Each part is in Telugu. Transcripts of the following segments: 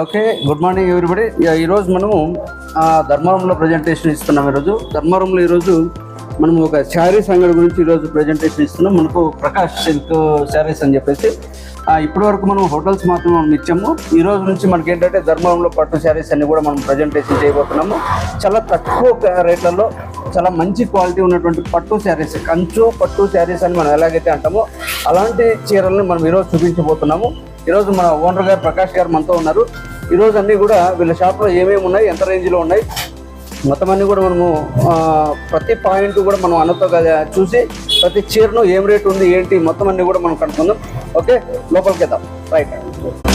ఓకే గుడ్ మార్నింగ్ ఎవరిబడి ఈరోజు మనము ధర్మవరంలో ప్రజెంటేషన్ ఇస్తున్నాం ఈరోజు. ధర్మవరంలో ఈరోజు మనం ఒక శారీస్ అంగడి గురించి ఈరోజు ప్రజెంటేషన్ ఇస్తున్నాం. మనకు ప్రకాష్ సిల్క్ శారీస్ అని చెప్పేసి. ఇప్పటి వరకు మనం హోటల్స్ మాత్రం మనం ఇచ్చాము ఈ రోజు నుంచి మనకి ఏంటంటే ధర్మవరంలో పట్టు శారీస్ అన్ని కూడా మనం ప్రజెంటేషన్ చేయబోతున్నాము. చాలా తక్కువ రేట్లలో చాలా మంచి క్వాలిటీ ఉన్నటువంటి పట్టు శారీస్ కంచు పట్టు శారీస్ అని మనం ఎలాగైతే అంటామో అలాంటి చీరలను మనం ఈరోజు చూపించబోతున్నాము. ఈరోజు మన ఓనర్ గారు ప్రకాష్ గారు మనతో ఉన్నారు. ఈరోజు అన్నీ కూడా వీళ్ళ షాప్లో ఏమేమి ఉన్నాయి ఎంత రేంజ్లో ఉన్నాయి మొత్తం అన్ని కూడా మనము ప్రతి పాయింట్ కూడా మనం అన్నతో చూసి ప్రతి చీరను ఏం రేట్ ఉంది ఏంటి మొత్తం అన్నీ కూడా మనం కనుక్కుందాం. ఓకే? లోపలికి వెళ్దాం. రైట్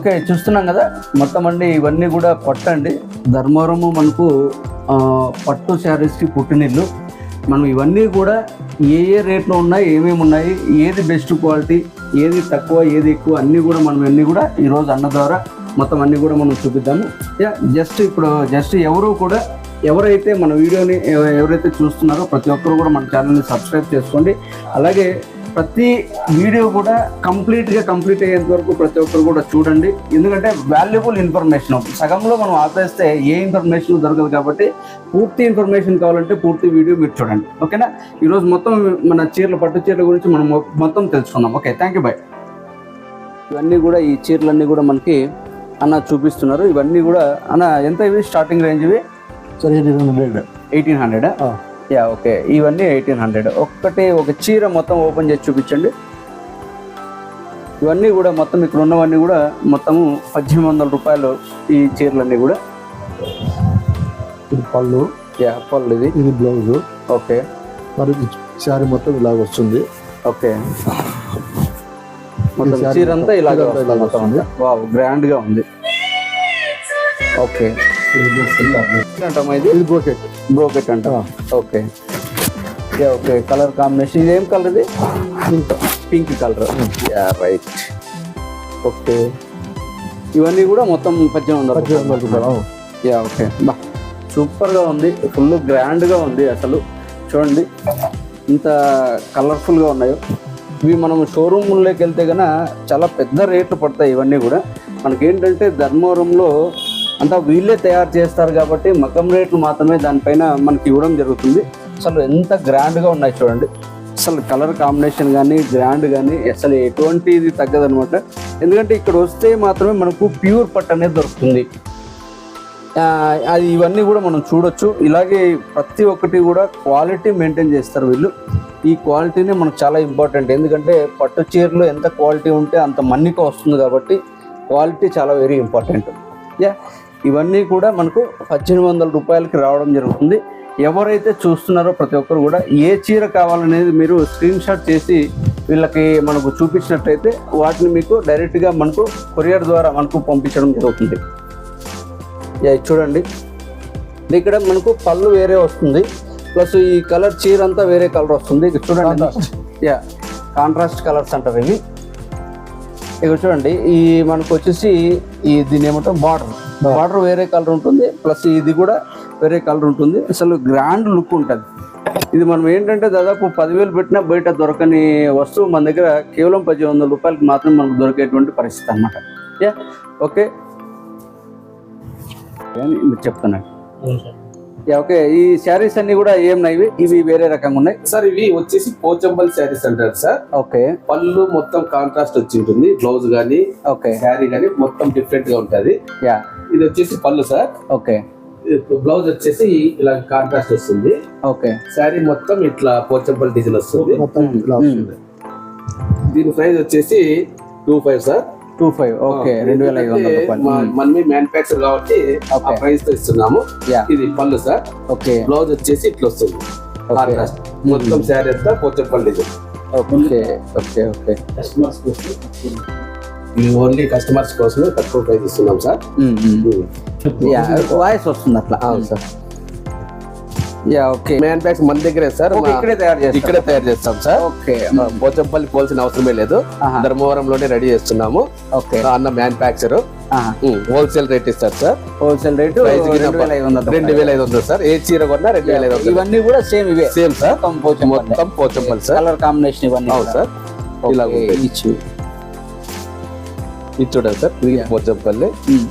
ఓకే చూస్తున్నాం కదా. మొత్తం అండి ఇవన్నీ కూడా పట్టు అండి ధర్మవరము మనకు పట్టు శారీస్కి పుట్టినిల్లు. మనం ఇవన్నీ కూడా ఏ ఏ రేట్లో ఉన్నాయి ఏమేమి ఉన్నాయి ఏది బెస్ట్ క్వాలిటీ ఏది తక్కువ ఏది ఎక్కువ అన్నీ కూడా మనం అన్నీ కూడా ఈరోజు అన్న ద్వారా మొత్తం అన్నీ కూడా మనం చూపిద్దాము. యా జస్ట్ ఇప్పుడు జస్ట్ ఎవరు కూడా ఎవరైతే మన వీడియోని ఎవరైతే చూస్తున్నారో ప్రతి ఒక్కరు కూడా మన ఛానల్ని సబ్స్క్రైబ్ చేసుకోండి. అలాగే ప్రతి వీడియో కూడా కంప్లీట్గా కంప్లీట్ అయ్యేంత వరకు ప్రతి ఒక్కరు కూడా చూడండి. ఎందుకంటే వాల్యుబుల్ ఇన్ఫర్మేషన్ సగంలో మనం ఆపేస్తే ఏ ఇన్ఫర్మేషన్ దొరకదు కాబట్టి పూర్తి ఇన్ఫర్మేషన్ కావాలంటే పూర్తి వీడియో మీరు చూడండి. ఓకేనా? ఈరోజు మొత్తం మన చీరల పట్టు చీరల గురించి మనం మొత్తం తెలుసుకుందాం. ఓకే థ్యాంక్ యూ బాయ్ ఇవన్నీ కూడా ఈ చీరలన్నీ కూడా మనకి అన్న చూపిస్తున్నారు. ఇవన్నీ కూడా అన్న ఎంత ఇవి? స్టార్టింగ్ రేంజ్ ఇవి? సరే hundred eighteen hundred yeah okay. ఇవన్నీ ఎయిటీన్ హండ్రెడ్. ఒక్కటి ఒక చీర మొత్తం ఓపెన్ చేసి చూపించండి. ఇవన్నీ కూడా మొత్తం ఇక్కడ ఉన్నవన్నీ కూడా మొత్తము పద్దెనిమిది వందల రూపాయలు ఈ చీరలన్నీ కూడా. ఇది పళ్ళు. యా పళ్ళు ఇది. ఇది బ్లౌజ్. ఓకే. మరి శారీ మొత్తం ఇలాగ వస్తుంది. ఓకే. మొత్తం చీర అంతా ఇలాగ మొత్తం వావ్ గ్రాండ్గా ఉంది. ఓకే. ఇది బ్రోకెట్ బ్రోకెట్ అంట okay yeah okay colour combination ఇది? ఏం కలర్ ఇది pink colour yeah right okay ఇవన్నీ కూడా మొత్తం పద్దెనిమిది వందల. యా ఓకే బా సూపర్గా ఉంది. ఫుల్ గ్రాండ్గా ఉంది అసలు. చూడండి. ఇంత కలర్ఫుల్గా ఉన్నాయో. ఇవి మనం షోరూమ్లోకి వెళ్తే కన్నా చాలా పెద్ద రేట్లు పడతాయి ఇవన్నీ కూడా. మనకేంటంటే ధర్మవరంలో అంతా వీళ్ళే తయారు చేస్తారు కాబట్టి మకం రేట్లు మాత్రమే దానిపైన మనకి ఇవ్వడం జరుగుతుంది. అసలు ఎంత గ్రాండ్గా ఉన్నాయి చూడండి. అసలు కలర్ కాంబినేషన్ కానీ గ్రాండ్ కానీ అసలు ఎటువంటిది తగ్గదనమాట ఎందుకంటే ఇక్కడ వస్తే మాత్రమే మనకు ప్యూర్ పట్టు అనేది దొరుకుతుంది. అది ఇవన్నీ కూడా మనం చూడొచ్చు. ఇలాగే ప్రతి ఒక్కటి కూడా క్వాలిటీ మెయింటైన్ చేస్తారు వీళ్ళు. ఈ క్వాలిటీనే మనకు చాలా ఇంపార్టెంట్. ఎందుకంటే పట్టు చీరలు ఎంత క్వాలిటీ ఉంటే అంత మన్నిక వస్తుంది కాబట్టి క్వాలిటీ చాలా వెరీ ఇంపార్టెంట్. యా. ఇవన్నీ కూడా మనకు పద్దెనిమిది వందల రూపాయలకి రావడం జరుగుతుంది. ఎవరైతే చూస్తున్నారో ప్రతి ఒక్కరు కూడా ఏ చీర కావాలనేది మీరు స్క్రీన్ షాట్ చేసి వీళ్ళకి మనకు చూపించినట్లయితే వాటిని మీకు డైరెక్ట్గా మనకు కొరియర్ ద్వారా మనకు పంపించడం జరుగుతుంది. చూడండి. ఇక్కడ మనకు పళ్ళు వేరే వస్తుంది. ప్లస్ ఈ కలర్ చీర అంతా వేరే కలర్ వస్తుంది. ఇక్కడ చూడండి. యా కాంట్రాస్ట్ కలర్స్ అంటారు ఇవి. ఇక్కడ చూడండి. ఈ మనకు వచ్చేసి ఈ దీని ఏమంటాం బార్డర్. బార్డర్ వేరే కలర్ ఉంటుంది ప్లస్ ఇది కూడా వేరే కలర్ ఉంటుంది. అసలు గ్రాండ్ లుక్ ఉంటుంది. ఇది మనం ఏంటంటే దాదాపు పదివేలు పెట్టినా బయట దొరకని వస్తువు మన దగ్గర కేవలం పద్దెనిమిది వందల రూపాయలకి మాత్రం మనకు దొరికేటువంటి పరిస్థితి అనమాట యా ఓకే. అని మీరు చెప్తున్నాను యా, ఓకే. ఈ శారీస్ అన్ని కూడా ఏం ఇవి ఇవి వేరే రకంగా ఉన్నాయి. సార్ ఇవి వచ్చేసి పోచంబల్ శారీస్ అంటారు సార్. ఓకే. పళ్ళు మొత్తం కాంట్రాస్ట్ వచ్చి ఉంటుంది. బ్లౌజ్ గానీ ఓకే. శారీ గానీ మొత్తం డిఫరెంట్గా ఉంటది. యా. ఇది వచ్చేసి పళ్ళు సార్. ఓకే. బ్లౌజ్ వచ్చేసి ఇలా కాంట్రాస్ట్ వస్తుంది. ఓకే. శారీ మొత్తం ఇట్లా పోచంబల్ డిజైన్ వస్తుంది. దీని ప్రైస్ వచ్చేసి two five sir. Two five okay రెండు వేల ఐదు వందల మనమే మ్యానుఫాక్చర్ కాబట్టి ఆ. ప్రైస్తో ఇస్తున్నాము. యా ఇది పళ్ళు సార్. ఓకే. బ్లౌజ్ వచ్చేసి ఇట్లా వస్తుంది. కాంట్రాస్ట్ మొత్తం శారీ అంతా Pochampally design okay okay okay. Customers ఇది ఓన్లీ కస్టమర్స్ కోసమే తక్కువ ప్రైస్ ఇస్తున్నాం సార్ యా వాయిస్ వస్తుంది అట్లా. అవును సార్ యా ఓకే మ్యాన్ ప్యాక్స్ మన దగ్గరే సార్ ఇక్కడే తయారు చేస్తారు. ఇక్కడే తయారు చేస్తాం సార్ ఓకే పోచంపల్లి పోల్సిన అవసరమే లేదు. ధర్మవరంలోనే రెడీ చేస్తున్నాము. ఓకే అన్న మ్యానుఫ్యాక్చర్ హోల్సేల్ రేట్ ఇస్తారు సార్ హోల్సేల్ రేటు రెండు వేల ఐదు వందలు సార్ ఏ చీర కొన్నా రెండు వేల ఐదు వందలు. ఇవన్నీ కూడా సేమ్ ఇవే. సేమ్ సార్ మొత్తం పోచంపల్లి. సార్ కలర్ కాంబినేషన్ ఇవన్నీ అవును. సార్ ఇలా. ఇచ్చు. ఇది చూడండి సార్. ఇది పోచంపల్లి ఉమ్.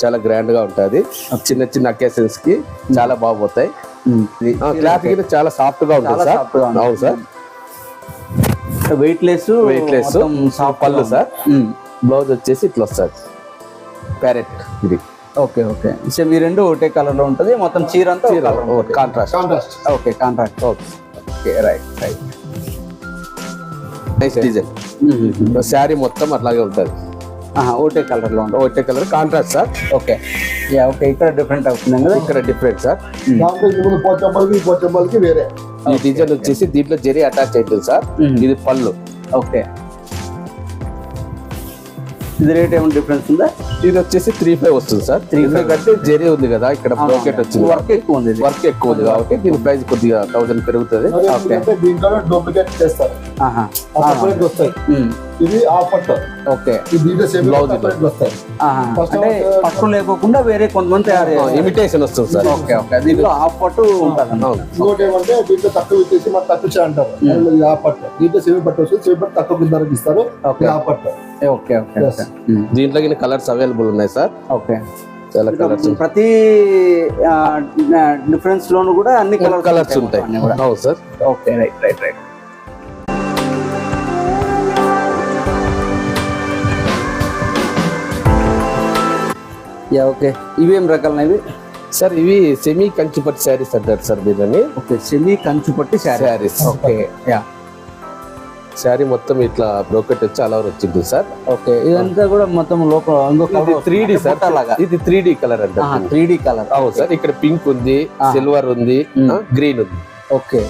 చాలా గ్రాండ్గా ఉంటది. చిన్న చిన్న అకేషన్స్కి చాలా బాగుపోతాయి క్లాత్కి చాలా సాఫ్ట్గా ఉంటుంది సార్. అవును sir. Weight less weight less పళ్ళు సార్. బ్లౌజ్ వచ్చేసి ఇట్లా వస్తుంది. ప్యారెట్ ఇది. ఓకే ఓకే సేమ్ ఈ రెండు ఒకటే కలర్లో ఉంటుంది. మొత్తం చీర అంతా contrast contrast okay. Contract okay right right nice design sari మొత్తం అట్లాగే ఉంటుంది. ఒకటే కలర్లో ఉంటుంది. ఒకటే colour contrast sir. Okay. Yeah okay. ఇక్కడ డిఫరెంట్ అవుతుంది కదా? ఇక్కడ డిఫరెంట్ సార్. పోచంపల్లికి వేరే. ఈ డిజైన్ వచ్చేసి దీంట్లో జెరీ అటాచ్ అవుతుంది సార్. ఇది పళ్ళు. ఓకే. ఇది రేట్ ఏమైనా డిఫరెన్స్ ఉందా? ఇది వచ్చేసి త్రీ ఫైవ్ వస్తుంది సార్. త్రీ ఫైవ్ కంటే జెరీ ఉంది కదా ఇక్కడ బ్రోకెట్ వచ్చింది. వర్క్ ఎక్కువ ఉంది ఇది. వర్క్ ఎక్కువ ఉంది కాబట్టి దీని ప్రైస్ కొద్దిగా థౌసండ్ పెరుగుతుంది. దీంట్లో డూప్లికేట్ చేస్తారు. ఉమ్. ఇది ఆ పట్టు. ఓకే. First అంటే పట్టు లేకోకుండా వేరే కొంతమంది తయారు చేస్తారు. ఇమిటేషన్ వస్తుంది సార్. ఓకే ఓకే దీంట్లో హాఫ్ పట్టు ఉంటుంది ఇంకోటి ఏమంటే దీంట్లో తక్కువ ఇచ్చేసి మనకు తక్కువ చే అంటారు ఇది ఆ పట్టు. దీంట్లో సెమీ పట్టు వస్తుంది సెమీ పట్టు తక్కువ కింద ఇస్తారు. ఆ పట్టు. Okay okay um. దీంట్లో కలర్స్ అవైలబుల్ ఉన్నాయి సార్ ఓకే. చాలా కలర్స్ ప్రతి డిఫరెన్స్ లోను కూడా అన్ని కలర్స్ కలర్స్ ఉంటాయి అవును sir okay right right right. Yeah okay. ఇవేం రకాలనేవి సార్ ఇవి? సెమీ కంచిపట్టు శారీస్ అంటారు సార్ దీనిని ఓకే సెమీ కంచు పట్టి శారీ శారీస్ ఓకే యా. శారీ మొత్తం ఇట్లా బ్రోకెట్ వచ్చి అలా వచ్చింది సార్. ఓకే ఇదంతా కూడా మొత్తం లోపల త్రీ డి సార్. అలాగా ఇది త్రీ డి కలర్ అంటారు త్రీ డి కలర్ అవును సార్ ఇక్కడ పింక్ ఉంది సిల్వర్ ఉంది గ్రీన్ ఉంది. ఓకే.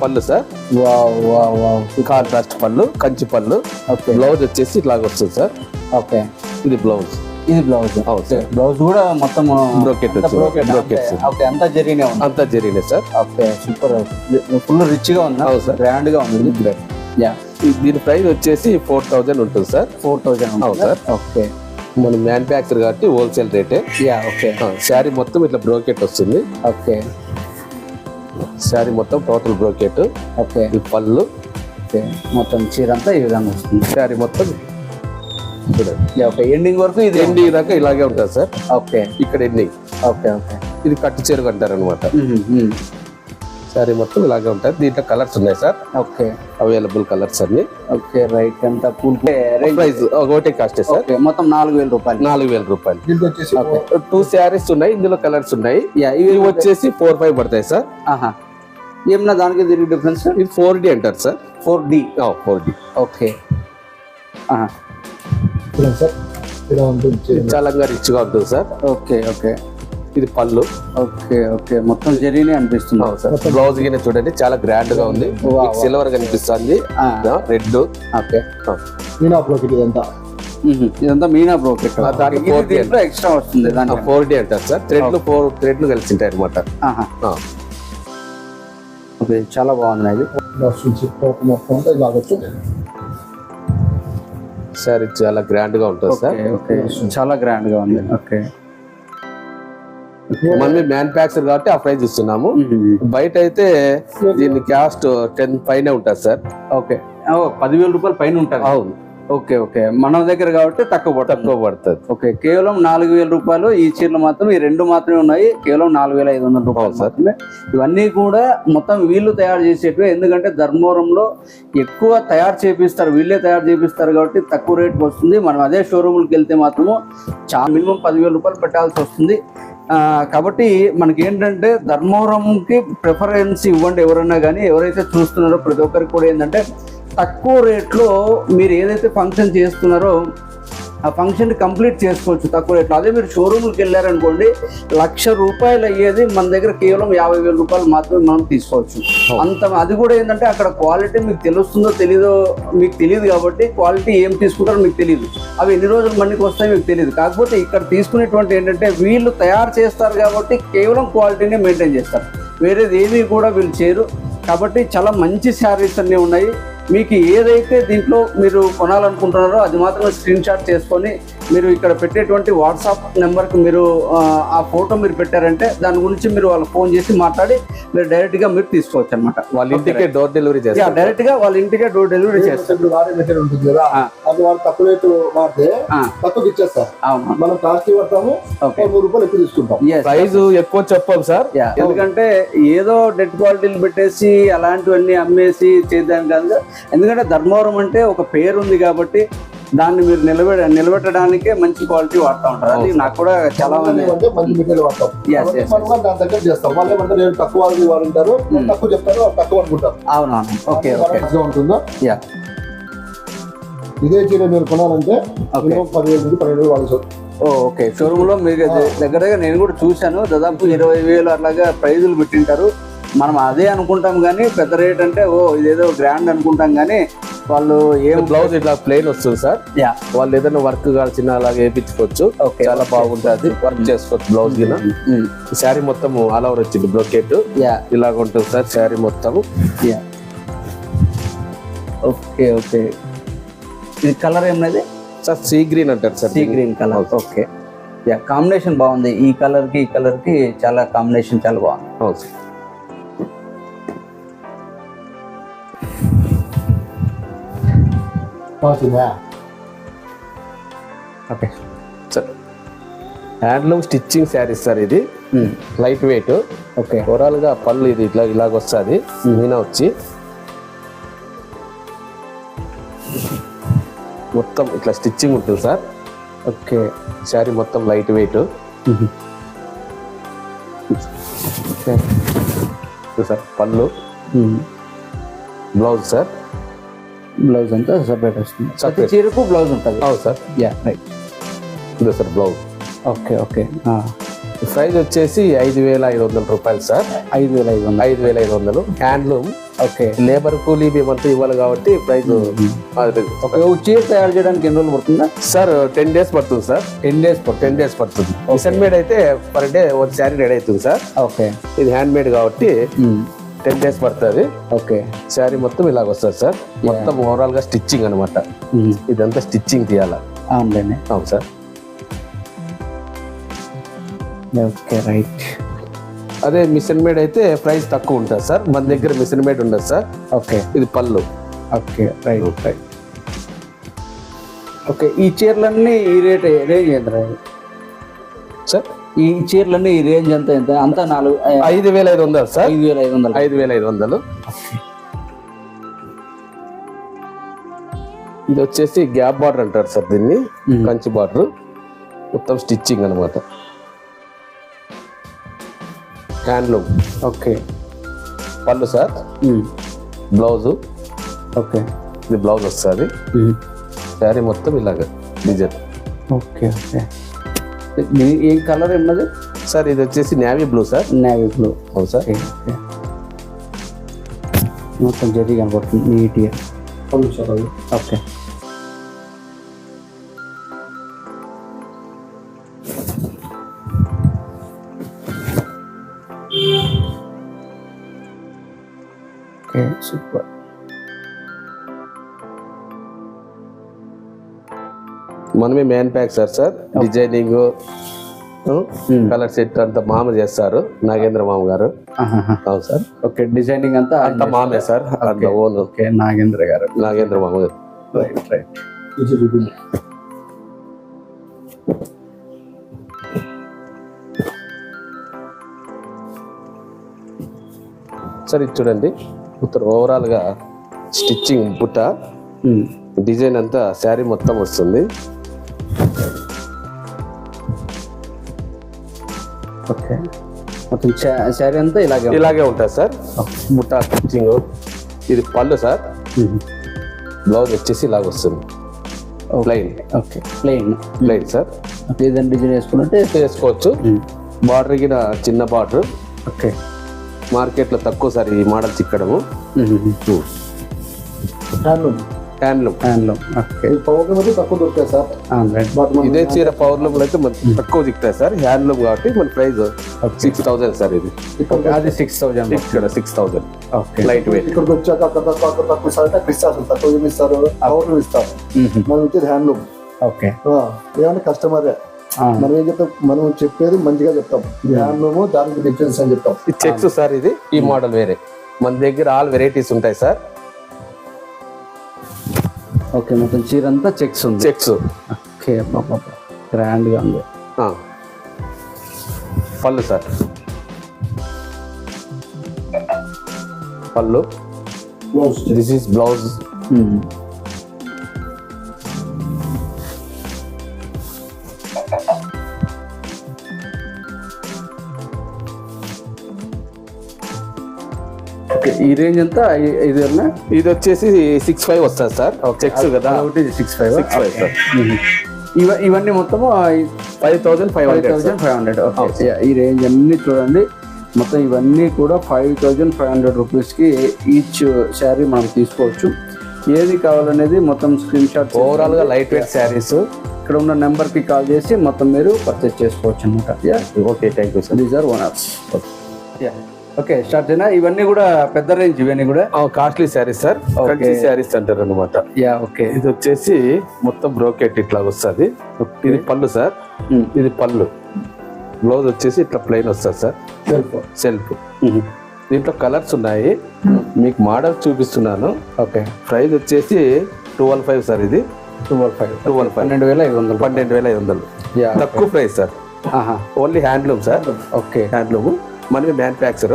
పళ్ళు sir. Wow wow wow. Contrast పళ్ళు కంచి పళ్ళు. ఓకే. బ్లౌజ్ వచ్చేసి ఇట్లాగ వస్తుంది సార్. ఓకే. ఇది బ్లౌజ్ ఇది బ్లౌజ్. సార్ బ్లౌజ్ కూడా మొత్తం అంతే. సార్. ఓకే అంతా జరిగినే ఉంది. అంతా సార్ ఓకే సూపర్ ఫుల్ రిచ్గా ఉంది. అవును సార్. గ్రాండ్గా ఉంది యా ఈ- దీని ప్రైస్ వచ్చేసి ఫోర్ థౌజండ్ ఉంటుంది సార్ ఫోర్ థౌజండ్ అవును సార్. ఓకే. మనం మ్యానుఫ్యాక్చర్ కాబట్టి హోల్సేల్ రేటే యా ఓకే శారీ మొత్తం ఇట్లా బ్రోకెట్ వస్తుంది. ఓకే. శారీ మొత్తం టోటల్ బ్రోకెట్ ఓకే పళ్ళు. ఓకే మొత్తం చీర అంతా ఈ విధంగా వస్తుంది. శారీ మొత్తం చూడండి. యా ఓకే ఎండింగ్ వరకు ఇది ఎండింగ్ దాకా ఇలాగే ఉంటుంది సార్? ఓకే ఇక్కడ ఎండింగ్ ఓకే ఓకే ఇది కట్టు చెరుకు అంటారు అనమాట శారీ మొత్తం ఇలాగే ఉంటుంది. దీంట్లో కలర్స్ ఉన్నాయి సార్. ఓకే అవైలబుల్ కలర్స్ అన్ని. ఓకే రైట్ అంతా పూల్ ప్రైస్ ఒకటే కాస్ట్ సార్. మొత్తం నాలుగు వేల రూపాయలు. నాలుగు వేల రూపాయలు. టూ శారీస్ ఉన్నాయి ఇందులో కలర్స్ ఉన్నాయి. యా ఇవి ఇవి వచ్చేసి ఫోర్ ఫైవ్ పడతాయి సార్. ఆహా. ఏమన్నా దానికి దీనికి డిఫరెన్స్ ఇది ఫోర్ డి అంటారు sir. Four D four D okay ఆహా. చూడండి సార్. ఇలా ఉంటుంది చాలా రిచ్గా ఉంటుంది సార్. Okay okay. ఇది పళ్ళు. Okay okay. మొత్తం జరిగినే అనిపిస్తుంది. సార్. బ్లౌజ్ గిన్నె చూడండి చాలా గ్రాండ్గా ఉంది. సిల్వర్ కనిపిస్తుంది. రెడ్. ఓకే. మీనా బ్లోకి ఇదంతా. ఇదంతా మీనా బ్రోకెట్. దానికి D దీంట్లో ఎక్స్ట్రా వస్తుంది దాంట్లో ఫోర్ డి అంటారు సార్. థ్రెడ్లు ఫోర్ థ్రెడ్లు కలిసి ఉంటాయి అనమాట ఆహా. ఓకే చాలా టోప్ మొత్తం ఇది చాలా గ్రాండ్గా ఉంటుంది సార్ చాలా గ్రాండ్గా ఉంది. ఓకే మనం మ్యానుఫ్యాక్చర్ కాబట్టి ఆ ప్రైస్ ఇస్తున్నాము. బయట అయితే దీని కాస్ట్ టెన్ పైన ఉంటుంది సార్ ఓకే పదివేల రూపాయలు పైన ఉంటుంది. అవును. Okay okay. మన దగ్గర కాబట్టి తక్కువ పడుతుంది. తక్కువ పడుతుంది. ఓకే కేవలం నాలుగు వేల రూపాయలు ఈ చీరలు మాత్రం ఈ రెండు మాత్రమే ఉన్నాయి. కేవలం నాలుగు వేల ఐదు వందల రూపాయలు. మాత్రమే. ఇవన్నీ కూడా మొత్తం వీళ్ళు తయారు చేసేటివి. ఎందుకంటే ధర్మవరంలో ఎక్కువ తయారు చేపిస్తారు. వీళ్ళే తయారు చేపిస్తారు కాబట్టి తక్కువ రేట్కి వస్తుంది. మనం అదే షోరూమ్కి వెళ్తే మాత్రము చాలా మినిమం పదివేల రూపాయలు పెట్టాల్సి వస్తుంది. ఆ, కాబట్టి మనకి ఏంటంటే ధర్మవరంకి ప్రిఫరెన్స్ ఇవ్వండి ఎవరైనా కానీ ఎవరైతే చూస్తున్నారో ప్రతి ఒక్కరికి కూడా ఏంటంటే తక్కువ రేట్లో మీరు ఏదైతే ఫంక్షన్ చేస్తున్నారో ఆ ఫంక్షన్ కంప్లీట్ చేసుకోవచ్చు తక్కువ రేట్లో. అదే మీరు షోరూమ్కి వెళ్ళారనుకోండి లక్ష రూపాయలు అయ్యేది మన దగ్గర కేవలం యాభై వేల రూపాయలు మాత్రమే మనం తీసుకోవచ్చు. అంత అది కూడా ఏంటంటే అక్కడ క్వాలిటీ మీకు తెలుస్తుందో తెలీదో మీకు తెలియదు కాబట్టి క్వాలిటీ ఏం తీసుకుంటారో మీకు తెలియదు. అవి ఎన్ని రోజులు మనకి వస్తాయో మీకు తెలియదు. కాకపోతే ఇక్కడ తీసుకునేటువంటి ఏంటంటే వీళ్ళు తయారు చేస్తారు కాబట్టి కేవలం క్వాలిటీని మెయింటైన్ చేస్తారు. వేరేది ఏమీ కూడా వీళ్ళు చేయరు. కాబట్టి చాలా మంచి శారీస్ అన్నీ ఉన్నాయి. మీకు ఏదైతే దీంట్లో మీరు కొనాలనుకుంటున్నారో అది మాత్రమే స్క్రీన్ షాట్ చేసుకొని మీరు ఇక్కడ పెట్టేటువంటి వాట్సాప్ నెంబర్కి మీరు ఆ, ఫోటో మీరు పెట్టారంటే దాని గురించి మీరు వాళ్ళకి ఫోన్ చేసి మాట్లాడి మీరు డైరెక్ట్గా మీరు తీసుకోవచ్చు అనమాట వాళ్ళ ఇంటికి డోర్ డెలివరీ చేస్తారు. డైరెక్ట్గా వాళ్ళ ఇంటికే డోర్ డెలివరీ చేస్తారు. మెటీరియల్ ఉంటుంది కదా. అది వాళ్ళు తక్కువ రేటు వాడితే ఇచ్చేస్తారు. మనం కాస్ట్ పడతాము నూరు రూపాయలు ఎక్కువ తీసుకుంటాం. ప్రైస్ ఎక్కువ చెప్పాం సార్. యా. ఎందుకంటే ఏదో డెడ్ క్వాలిటీలు పెట్టేసి అలాంటివన్నీ అమ్మేసి చేద్దాం కాదు. ఎందుకంటే ధర్మవరం అంటే ఒక పేరు ఉంది కాబట్టి దాన్ని మీరు నిలబె నిలబెట్టడానికే మంచి క్వాలిటీ వాడుతూ ఉంటారు. అది నాకు కూడా చాలా మంది మంచి మెటీరియల్ వాడతాం. దాని దగ్గర చేస్తాం. వాళ్ళు ఏమంటారు నేను తక్కువ వాళ్ళకి వాడు ఉంటారు వాళ్ళు తక్కువ చెప్తారు వాళ్ళు తక్కువ అనుకుంటారు. అవునవును ఓకే ఉంటుందా? యా ఇదే చీర మీరు కొనాలంటే పదివేలు నుంచి పన్నెండు వేలు ఓ ఓకే. షోరూమ్లో మీకు దగ్గర దగ్గర నేను కూడా చూశాను. దాదాపు ఇరవై వేలు అట్లాగా ప్రైజులు పెట్టింటారు. మనం అదే అనుకుంటాం కానీ పెద్ద రేట్ అంటే ఓ ఇదేదో గ్రాండ్ అనుకుంటాం కానీ వాళ్ళు ఏం బ్లౌజ్ ఇట్లా ప్లెయిన్ వస్తుంది సార్. యా. వాళ్ళు ఏదైనా వర్క్ కాల్చిన అలాగే వేయించుకోవచ్చు. చాలా బాగుంటుంది. వర్క్ చేసుకోవచ్చు బ్లౌజ్ గిన ఈ శారీ మొత్తం ఆల్ ఓవర్ వచ్చింది బ్రోకెట్ యా. ఇలాగ ఉంటుంది సార్ శారీ మొత్తం. యా. Okay okay. ఇది కలర్ ఏమన్నది సార్ సీ గ్రీన్ అంటారు sir. Sea green colour okay. Yeah combination బాగుంది. ఈ కలర్కి ఈ కలర్కి చాలా కాంబినేషన్ చాలా బాగుంది. అవును కావాల్సిందా okay. Sir. Handloom stitching saris sir ఇది. Light weight. ఓకే. ఓవరాల్గా పళ్ళు ఇది ఇట్లా ఇలాగ వస్తుంది. మీన వచ్చి. మొత్తం ఇట్లా స్టిచ్చింగ్ ఉంటుంది సార్. ఓకే. శారీ మొత్తం light weight. Sir pallu. Blouse sir. Blouse అంతా సపరేట్ వస్తుంది. ప్రతి. చీరకు బ్లౌజ్ ఉంటుంది. అవును సార్. యా రైట్ ఇదే sir blouse. Okay okay price వచ్చేసి ఐదు వేల ఐదు వందల రూపాయలు సార్. ఐదు వేల ఐదు వందలు. ఐదు వేల ఐదు వందలు. హ్యాండ్లూమ్ ఓకే లేబర్ కూలీ మేమంతా ఇవ్వాలి కాబట్టి ప్రైస్ ఒక చీర తయారు చేయడానికి ఎన్ని రోజులు పడుతుందా? సార్ టెన్ డేస్ పడుతుంది sir. Ten days ten days పడుతుంది. మిషన్ మేడ్ అయితే పర్ డే ఒక శారీ రెడీ అవుతుంది సార్. ఓకే ఇది హ్యాండ్ మేడ్ కాబట్టి టెన్ డేస్ పడుతుంది. ఓకే. శారీ మొత్తం ఇలాగ వస్తుంది సార్. మొత్తం ఓవరాల్గా స్టిచ్చింగ్ అనమాట ఇదంతా స్టిచ్చింగ్ తీయాలా. అవును సార్. Okay right. అదే మిషన్ మేడ్ అయితే ప్రైస్ తక్కువ ఉంటుంది సార్. మన దగ్గర మిషన్ మేడ్ ఉండదు సార్. ఓకే. ఇది పళ్ళు. Okay right. రైట్ ఓకే ఈ చీరలన్నీ ఈ రేట్ రేంజ్ ఎంత సార్? ఈ చీరలన్నీ ఈ రేంజ్ ఎంత ఎంత? అంతా నాలుగు ఐదు వేల ఐదు వందలు సార్. ఐదు వేల ఐదు వందలు. ఐదు వేల ఐదు వందలు. ఇది వచ్చేసి గ్యాప్ బార్డర్ అంటారు సార్ దీన్ని. కంచి బార్డర్. మొత్తం స్టిచ్చింగ్ అనమాట handloom. Okay. Pallu sir. Blouse. Okay. ఇది బ్లౌజ్ వస్తుంది. శారీ మొత్తం ఇలాగ డిజైన్. Okay okay. ఏం కలర్ ఉన్నది? సార్ ఇది వచ్చేసి navy blue sir. Navy blue అవును సార్. మొత్తం జరి కనపడుతుంది నీట్గా ఓకే మనమే మ్యాన్ pack sir sir designing colour set అంతా మామ చేస్తారు నాగేంద్ర మామ గారు. అవును సార్ ఓకే డిజైనింగ్ అంతా అంత మామే సార్ అంత ఓన్ ఓకే నాగేంద్ర గారు. నాగేంద్ర మామ గారు. రైట్ రైట్ సార్ ఇది చూడండి. మొత్తం ఓవరాల్గా స్టిచ్చింగ్ బుట్ట. డిజైన్ అంతా శారీ మొత్తం వస్తుంది. ఓకే. మొత్తం శారీ అంతా ఇలాగే ఇలాగే ఉంటుంది సార్. బుట్ట స్టిచ్చింగ్. ఇది పళ్ళు సార్. బ్లౌజ్ వచ్చేసి ఇలాగ వస్తుంది. Plain okay. Plain plain sir. ఏదైనా డిజైన్ వేసుకున్నట్టే వేసుకోవచ్చు. బార్డర్ గిన చిన్న బార్డర్. ఓకే. మార్కెట్లో తక్కువ సార్ ఈ మోడల్స్ ఇక్కడము. హ్యాండ్లూమ్ హ్యాండ్లూమ్ ఓకే అయితే తక్కువ దొరుకుతాయి సార్. మన ఇదే చీర పవర్ లూమ్ అయితే మనకి తక్కువ దిక్కుతాయి సార్. హ్యాండ్లూమ్ కాబట్టి మన ప్రైస్ సిక్స్ థౌసండ్ సార్ ఇది. ఇక్కడ అది సిక్స్ థౌజండ్ ఇక్కడ six thousand okay light weight ఇక్కడికి వచ్చాక అక్కడ తక్కువ ఇస్తారు అంటే ఇస్తారు తక్కువ ఇస్తారు? పవర్ ఇస్తారు. మనం ఇచ్చేది హ్యాండ్లూమ్ ఓకే ఏమన్నా కస్టమరే మనం ఏం చెప్తాం? మనం చెప్పేది మంచిగా చెప్తాం. హ్యాండ్లూమ్ దానికి డిఫరెన్స్ అని చెప్తాం. చెక్స్ సార్ ఇది. ఈ మోడల్ వేరే. మన దగ్గర ఆల్ వెరైటీస్ ఉంటాయి సార్. ఓకే మొత్తం చీర అంతా చెక్స్ ఉంది. చెక్స్. ఓకే గ్రాండ్గా ఉంది. Pallu sir. Pallu. This is blouse ఈ రేంజ్ అంతా వేలనా ఇది వచ్చేసి సిక్స్ ఫైవ్ వస్తుంది సార్. చెక్స్ కదా? ఒకటి six five six five sir ఇవ ఇవన్నీ మొత్తము five thousand five hundred thousand five hundred okay ఈ రేంజ్ అన్ని చూడండి. మొత్తం ఇవన్నీ కూడా ఫైవ్ థౌజండ్ ఫైవ్ హండ్రెడ్ రూపీస్కి ఈచ్ శారీ మనం తీసుకోవచ్చు. ఏది కావాలనేది మొత్తం స్క్రీన్ షాట్ ఓవరాల్గా లైట్ వెయిట్ శారీస్ ఇక్కడ ఉన్న నెంబర్కి కాల్ చేసి మొత్తం మీరు పర్చేస్ చేసుకోవచ్చు అనమాట yeah okay thank you sir these are owners yeah okay start అయినా ఇవన్నీ కూడా పెద్ద రేంజ్ ఇవన్నీ కూడా. కాస్ట్లీ శారీస్ సార్ కంచి శారీస్ అంటారు అనమాట యా ఓకే. ఇది వచ్చేసి మొత్తం బ్రోకెట్ ఇట్లా వస్తుంది. ఇది పళ్ళు సార్. ఇది పళ్ళు. బ్లౌజ్ వచ్చేసి ఇట్లా ప్లెయిన్ వస్తుంది సార్ సెల్ఫ్ సెల్ఫ్ దీంట్లో కలర్స్ ఉన్నాయి. మీకు మోడల్ చూపిస్తున్నాను. ఓకే. ప్రైస్ వచ్చేసి ట్వెల్వ్ ఫైవ్ సార్ ఇది. ట్వెల్వ్ ఫైవ్ ట్వెల్వ్ ఫైవ్ పన్నెండు వేల ఐదు వందలు. పన్నెండు వేల ఐదు వందలు. యా తక్కువ price sir only handloom sir okay. Handloom మనకి మ్యానుఫ్యాక్చర్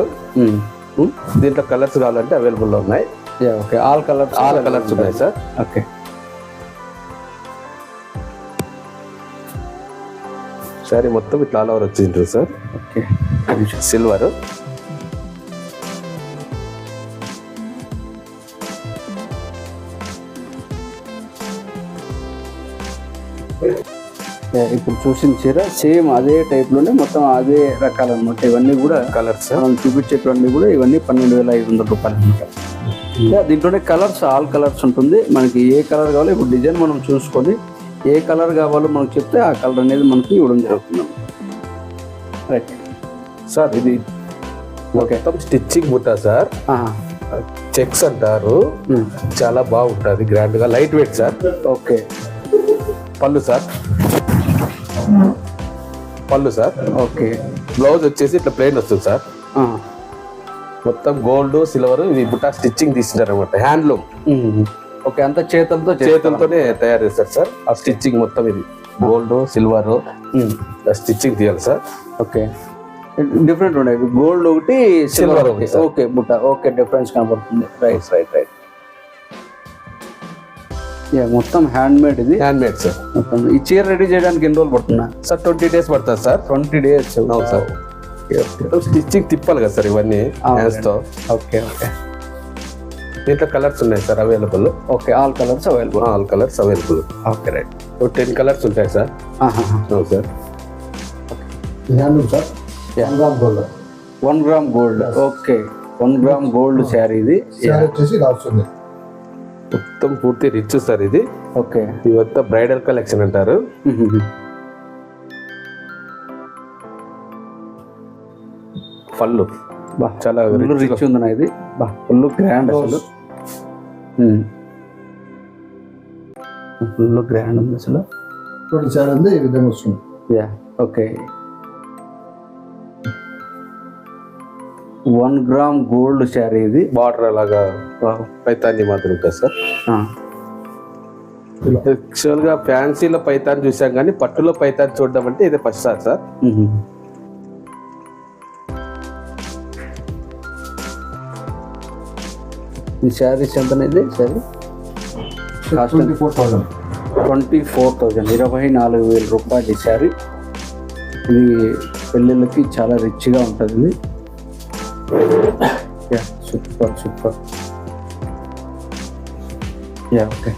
దీంట్లో కలర్స్ కావాలంటే అవైలబుల్లో ఉన్నాయి. Okay all colours all colours ఉన్నాయి. సార్ ఓకే సారీ మొత్తం ఇట్లా ఆల్ ఓవర్ వచ్చింటుంది సార్ ఓకే సిల్వర్ ఇప్పుడు చూసిన చీర సేమ్ అదే టైప్లోనే మొత్తం అదే రకాలు అనమాట ఇవన్నీ కూడా కలర్స్ మనం చూపించేటువంటి కూడా ఇవన్నీ పన్నెండు వేల ఐదు వందల రూపాయలు అనమాట. దీంట్లోనే కలర్స్ ఆల్ కలర్స్ ఉంటుంది. మనకి ఏ కలర్ కావాలో ఇప్పుడు డిజైన్ మనం చూసుకొని ఏ కలర్ కావాలో మనకు చెప్తే ఆ కలర్ అనేది మనకి ఇవ్వడం జరుగుతుంది. రైట్ సార్ ఇది మొత్తం స్టిచ్చింగ్ బుట్ట సార్ చెక్స్ అంటారు. చాలా బాగుంటుంది గ్రాండ్గా. Light weight sir okay pallu sir pallu sir. Okay. Blouse వచ్చేసి ఇట్లా ప్లెయిన్ వస్తుంది సార్. మొత్తం గోల్డ్ సిల్వర్ ఇది బుట్ట స్టిచ్చింగ్ తీసినారు అనమాట హ్యాండ్లూమ్ ఓకే అంత చేతులతో. చేతులతోనే తయారు చేస్తారు సార్. ఆ స్టిచ్చింగ్ మొత్తం ఇది. Gold silver. స్టిచ్చింగ్ తీయాలి సార్. ఓకే. డిఫరెంట్ ఉన్నాయి గోల్డ్ ఒకటి సిల్వర్ ఒకటి, ఓకే బుట్ట ఓకే డిఫరెన్స్ కనబడుతుంది. రైట్ రైట్ రైట్ మొత్తం హ్యాండ్ మేడ్ ఇది. హ్యాండ్ మేడ్ సార్ మొత్తం ఈ చీర రెడీ చేయడానికి ఎన్ని రోజులు పడుతున్నా సార్ ట్వంటీ డేస్ పడుతుంది సార్ ట్వంటీ డేస్ అవును సార్ స్టిచ్చింగ్ తిప్పాలి కదా సార్ ఇవన్నీ ఓకే ఓకే దీంట్లో కలర్స్ ఉన్నాయి sir available okay all colours available all colours available okay right ten colours ఉంటాయి సార్ అవును sir sir one gram gold one gram gold okay one gram gold sari ఇది. వచ్చేసి మొత్తం పూర్తి రిచ్ సార్ ఇది. ఓకే. ఇది మొత్తం బ్రైడల్ కలెక్షన్ అంటారు. పళ్ళు బా చాలా రిచ్ ఉంది ఇది? బా ఫుల్ గ్రాండ్ అసలు. ఫుల్ గ్రాండ్ ఉంది అసలు. చూడండి శారీ ఉంది ఈ విధంగా వస్తుంది. Yeah okay one gram gold sari ఇది. బార్డర్ అలాగా పైతాన్ని మాత్రం ఉంటుంది సార్. ఆ, యాక్చువల్గా ఫ్యాన్సీలో పైతాన్ చూసాం కానీ పట్టులో పైతాన్ చూడడం అంటే ఇదే ఫస్ట్ సార్ సార్. ఈ శారీస్ ఎంత అనేది sari? Cost twenty four thousand twenty four thousand ఇరవై నాలుగు వేల రూపాయలు ఈ శారీ. ఇది పెళ్ళిళ్ళకి చాలా రిచ్గా ఉంటుంది yeah super super yeah okay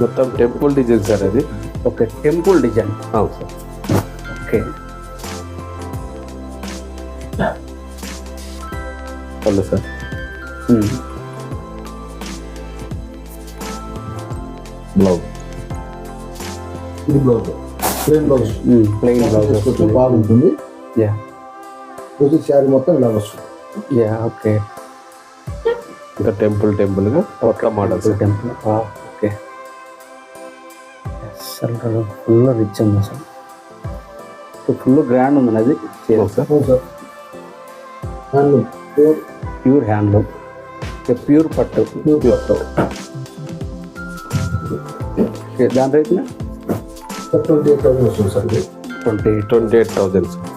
మొత్తం టెంపుల్ డిజైన్ సార్ అది? ఓకే టెంపుల్ డిజైన్ అవును sir. Okay pallu sir. Blouse ఇది blouse plain blouse plain blouse కొంచెం బాగుంటుంది. యా వచ్చి శారీ మొత్తం ఇలా వస్తుంది. యా ఓకే ఇంకా టెంపుల్ టెంపుల్గా? కొత్త మోడల్ సార్ టెంపుల్ ఓకే అసలు ఫుల్ రిచ్ ఉంది అసలు. ఫుల్ గ్రాండ్ ఉంది అది handloom pure pure handloom pure పట్టు. ప్యూర్ పట్టు. దాని రేట్న ట్వంటీ ఎయిట్ థౌసండ్ వస్తుంది sir. Twenty twenty eight thousand sir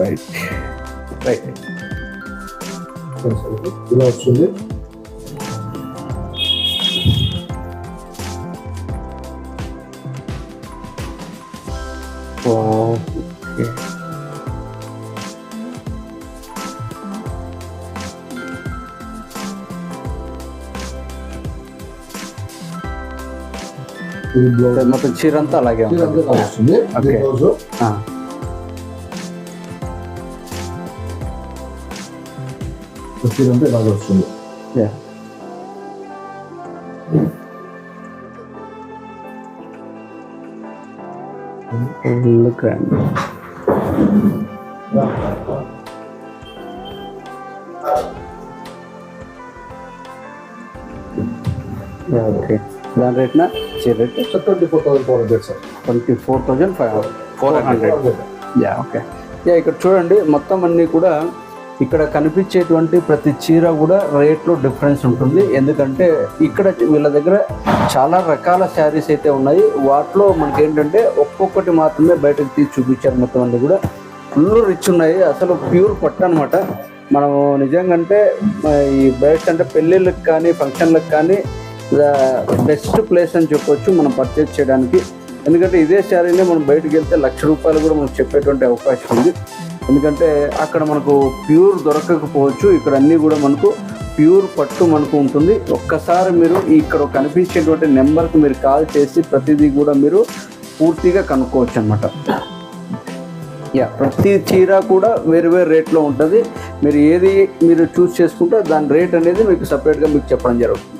right right. ఇలా వస్తుంది. ఓకే మొత్తం చీర అంతా అలాగే ఉంటుంది. అంతా ఇలా వస్తుంది ఇది Okay. బ్లౌజ్ ఆ, ఇది అంతా ఇలా వస్తుంది yeah. Full grand. Yeah, okay. దాని రేట్న చీర rate twenty four thousand four hundred sir twenty four thousand five four hundred yeah okay yeah ఇక్కడ చూడండి మొత్తం అన్నీ కూడా ఇక్కడ కనిపించేటువంటి ప్రతి చీర కూడా రేట్లో డిఫరెన్స్ ఉంటుంది. ఎందుకంటే ఇక్కడ వీళ్ళ దగ్గర చాలా రకాల శారీస్ అయితే ఉన్నాయి. వాటిలో మనకి ఏంటంటే ఒక్కొక్కటి మాత్రమే బయటకు తీసి చూపించారు మొత్తం అన్ని కూడా. ఫుల్ రిచ్ ఉన్నాయి. అసలు ప్యూర్ పట్టు అనమాట మనము నిజంగా అంటే ఈ బయట అంటే పెళ్ళిళ్ళకి కానీ ఫంక్షన్లకు కానీ బెస్ట్ ప్లేస్ అని చెప్పొచ్చు మనం పర్చేజ్ చేయడానికి. ఎందుకంటే ఇదే శారీని మనం బయటకు వెళ్తే లక్ష రూపాయలు కూడా మనకు చెప్పేటువంటి అవకాశం ఉంది. ఎందుకంటే అక్కడ మనకు ప్యూర్ దొరకకపోవచ్చు. ఇక్కడ అన్నీ కూడా మనకు ప్యూర్ పట్టు మనకు ఉంటుంది. ఒక్కసారి మీరు ఇక్కడ కనిపించేటువంటి నెంబర్కి మీరు కాల్ చేసి ప్రతిదీ కూడా మీరు పూర్తిగా కనుక్కోవచ్చు అనమాట యా ప్రతి చీర కూడా వేరు వేరు రేట్లో ఉంటుంది. మీరు ఏది మీరు చూస్ చేసుకుంటే దాని రేట్ అనేది మీకు సపరేట్గా మీకు చెప్పడం జరుగుతుంది.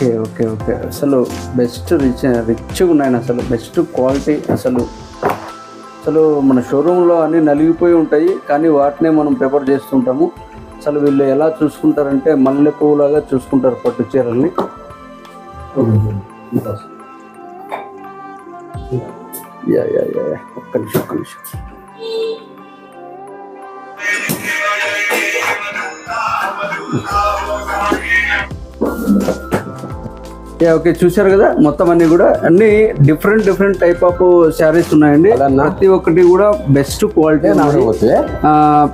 Okay okay okay. అసలు బెస్ట్ రిచ్ రిచ్గా ఉన్నాయి అసలు బెస్ట్ క్వాలిటీ అసలు. అసలు మన షోరూంలో అన్నీ నలిగిపోయి ఉంటాయి కానీ వాటినే మనం ప్రిపేర్ చేస్తుంటాము. అసలు వీళ్ళు ఎలా చూసుకుంటారంటే మల్లె పువ్వులాగా చూసుకుంటారు పట్టు చీరల్ని. Yeah yeah yeah yeah. ఒక్క నిమిషం ఒక్క నిమిషం. యా ఓకే చూశారు కదా? మొత్తం అన్ని కూడా అన్ని different different type of saris ఉన్నాయండి? ప్రతి ఒక్కటి కూడా బెస్ట్ క్వాలిటీ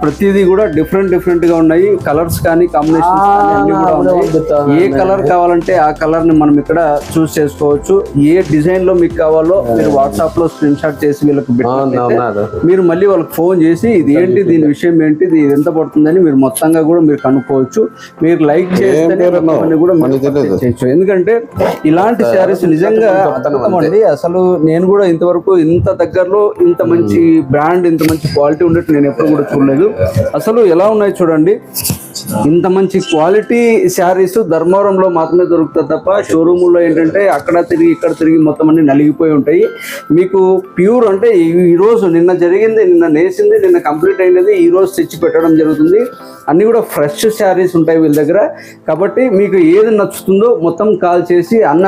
ప్రతిదీ కూడా డిఫరెంట్ డిఫరెంట్గా ఉన్నాయి. కలర్స్ కానీ కాంబినేషన్స్ అన్ని కూడా ఉన్నాయి. ఏ కలర్ కావాలంటే ఆ కలర్ని మనం ఇక్కడ చూస్ చేసుకోవచ్చు. ఏ డిజైన్లో మీకు కావాలో మీరు వాట్సాప్లో స్క్రీన్ షాట్ చేసి వీళ్ళకి మీరు మళ్ళీ వాళ్ళకి ఫోన్ చేసి ఇది ఏంటి దీని విషయం ఏంటి ఇది ఎంత పడుతుందని మీరు మొత్తంగా కూడా మీరు కనుక్కోవచ్చు. మీరు లైక్ చేస్తే కూడా. చేయొచ్చు. ఎందుకంటే ఇలాంటి శారీస్ నిజంగా అండి అసలు నేను కూడా ఇంతవరకు ఇంత దగ్గరలో ఇంత మంచి బ్రాండ్ ఇంత మంచి క్వాలిటీ ఉండేట్టు నేను ఎప్పుడు కూడా చూడలేదు. అసలు ఎలా ఉన్నాయి చూడండి. ఇంత మంచి క్వాలిటీ శారీస్ ధర్మవరంలో మాత్రమే దొరుకుతుంది తప్ప షోరూముల్లో ఏంటంటే అక్కడ తిరిగి ఇక్కడ తిరిగి మొత్తం అన్ని నలిగిపోయి ఉంటాయి. మీకు ప్యూర్ అంటే ఈరోజు నిన్న జరిగింది నిన్న నేసింది నిన్న కంప్లీట్ అయినది ఈరోజు తెచ్చి పెట్టడం జరుగుతుంది. అన్నీ కూడా ఫ్రెష్ శారీస్ ఉంటాయి వీళ్ళ దగ్గర. కాబట్టి మీకు ఏది నచ్చుతుందో మొత్తం కాల్ చేసి అన్న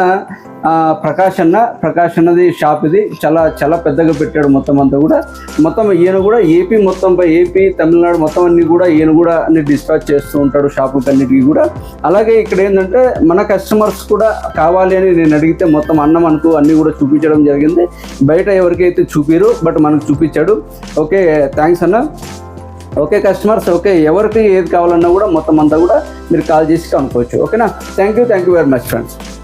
ప్రకాష్ అన్న ప్రకాష్ అన్నది షాప్ ఇది. చాలా చాలా పెద్దగా పెట్టాడు మొత్తం అంతా కూడా. మొత్తం ఈయన కూడా ఏపీ మొత్తం పై ఏపీ తమిళనాడు మొత్తం అన్ని కూడా ఈయన కూడా అన్ని డిస్పాచ్ చేస్తూ ఉంటాడు షాపులకన్నిటికీ కూడా. అలాగే ఇక్కడ ఏంటంటే మన కస్టమర్స్ కూడా కావాలి అని నేను అడిగితే మొత్తం అన్నం అనుకు అన్ని కూడా చూపించడం జరిగింది. బయట ఎవరికైతే చూపిరు బట్ మనకు చూపించాడు. ఓకే థ్యాంక్స్ అన్న. ఓకే కస్టమర్స్ ఓకే ఎవరికి ఏది కావాలన్నా కూడా మొత్తం అంతా కూడా మీరు కాల్ చేసి కనుక్కోవచ్చు. ఓకేనా? Thank you thank you very much friends